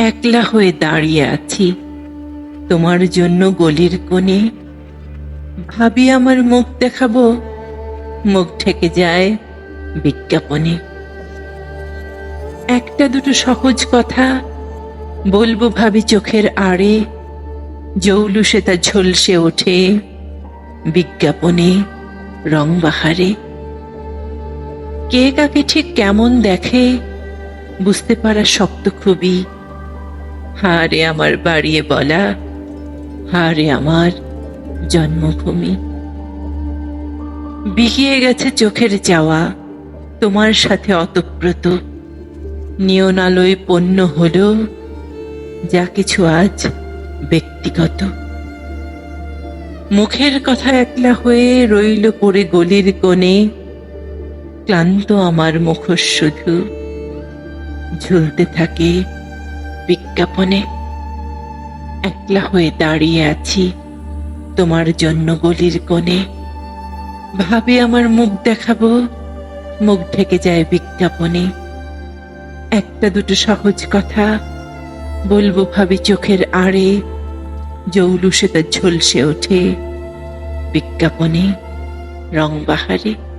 একলা হয়ে দাঁড়িয়ে আছি। তোমার জন্য গলির কোণে ভাবি আমার মুখ দেখাবো। মুখ ঠেকে যায় বিজ্ঞাপনে। একটা দুটো সহজ কথা বলব ভাবি চোখের আড়ে। জৌলুসে তা ঝলসে ওঠে বিজ্ঞাপনে রং বাহারে। কে কাকে ঠিক কেমন দেখে বুঝতে পারা শক্ত খুবই। হারে আমার বাড়িয়ে বলা, হারে আমার জন্মভূমি। বিকিয়ে গেছে চোখের চাওয়া, তোমার সাথে অতপ্রত। নিয়নালয় পণ্য হলো যা কিছু আজ ব্যক্তিগত। মুখের কথা একলা হয়ে রইল পড়ে গলির কোণে, ক্লান্ত আমার মুখোশ শুধু ঝুলতে থাকে। বিজ্ঞাপনে একলা হয়ে দাঁড়িয়ে আছি তোমার জন্য গলির কোণে। ভাবে আমার মুখ দেখাবো, মুখ ঢেকে যায় বিজ্ঞাপনে। একটা দুটো সহজ কথা বলব ভাবি চোখের আড়ে, জৌলুসে তা ঝলসে ওঠে। বিজ্ঞাপনে রং বাহারে।